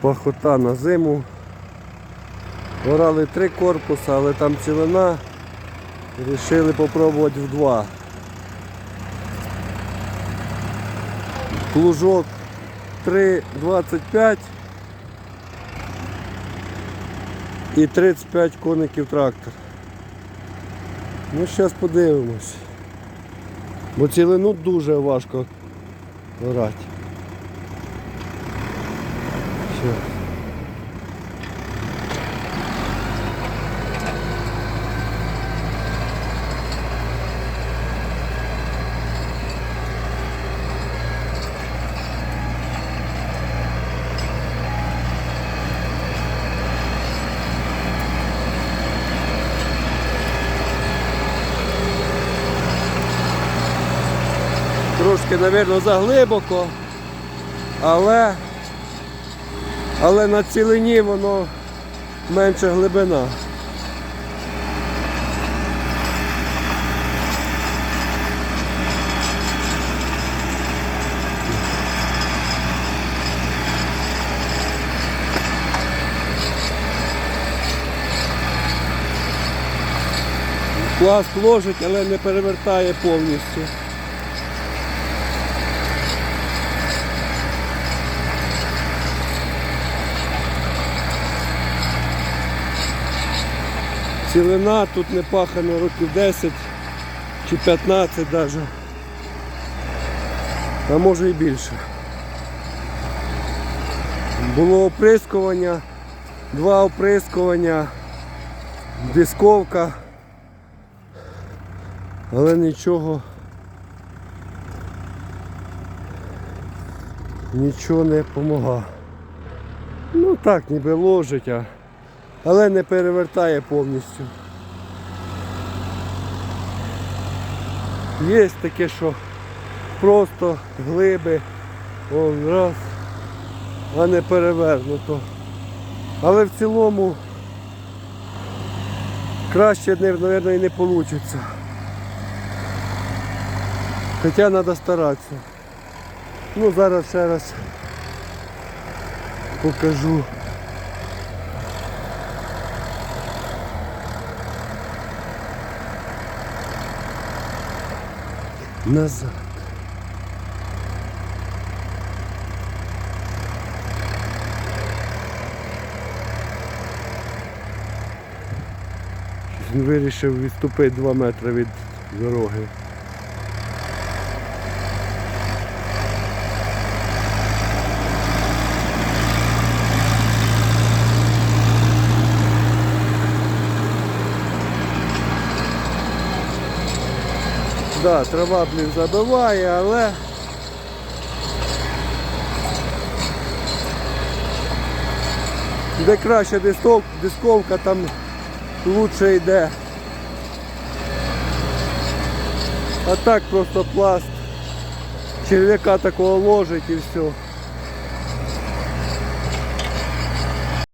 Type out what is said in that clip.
Пахота на зиму. Орали три корпуси, але там цілина. Рішили попробувати в два. Плужок 3,25 і 35 коників трактор. Ну, зараз подивимось. Бо цілину дуже важко орати. Щас. Трошки, мабуть, заглибоко, але, але на цілині воно менша глибина. Пласт ложить, але не перевертає повністю. Цілина тут не пахано років 10 чи 15 навіть. А може і більше. Було оприскування, два оприскування, дисковка, але нічого. Нічого не допомагає. Ну так, ніби ложить, а але не перевертає повністю. Є таке, що просто глиби, он раз, а не перевернуто. Але в цілому краще, мабуть, і не вийде. Хоча треба старатися. Ну зараз ще раз покажу. Назад. Він вирішив відступити 2 метри від дороги. Да, трава, блін, забиває, але де краще дистов- дисковка, там лучше йде. А так просто пласт черв'яка такого ложить і все.